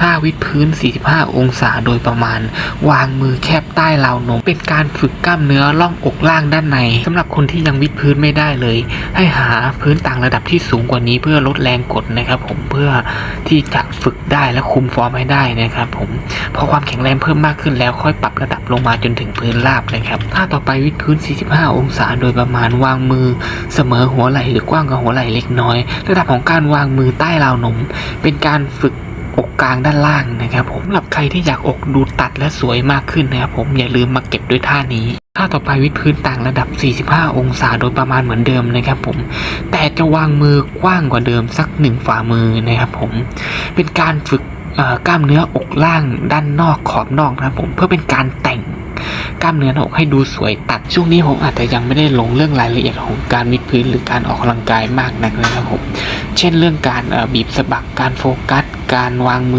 ท่าวิดพื้น 45 องศาโดยประมาณ วางมือแคบใต้ราวนม เป็นการฝึกกล้ามเนื้อล่องอกล่างด้านในสำหรับคนที่ยังวิดพื้นไม่ได้เลย ให้หาพื้นต่างระดับที่สูงกว่านี้เพื่อลดแรงกดนะครับผมเพื่อที่จะฝึกได้และคุมฟอร์มให้ได้นะครับผมพอความแข็งแรงเพิ่มมากขึ้นแล้วค่อยปรับระดับลงมาจนถึงพื้นราบนะครับท่าต่อไปวิดพื้น 45 องศาโดยประมาณวางมือเสมอหัวไหล่หรือกว้างกว่าหัวไหล่เล็กน้อย ระดับของการวางมือใต้ราวนม เป็นการฝึก อกกลางด้านล่างนะครับผมสำหรับใครที่อยากอกดูตัดและสวยมากขึ้นนะครับผมอย่าลืมมาเก็บด้วยท่านี้ท่าต่อไปวิดพื้นต่างระดับ 45 องศาโดยประมาณเหมือนเดิมนะครับผม แต่จะวางมือกว้างกว่าเดิมสักหนึ่งฝ่ามือนะครับผม เป็นการฝึกกล้ามเนื้ออกล่างด้านนอกขอบนอกนะครับผมเพื่อเป็นการแต่ง กล้ามเนื้อหน้าอกให้ดูสวยตัด ช่วงนี้ผมอาจจะยังไม่ได้ลงเรื่องรายละเอียดของการวิดพื้นหรือการออกกำลังกายมากนักนะครับผม เช่นเรื่องการบีบสะบักการโฟกัส การวางมือ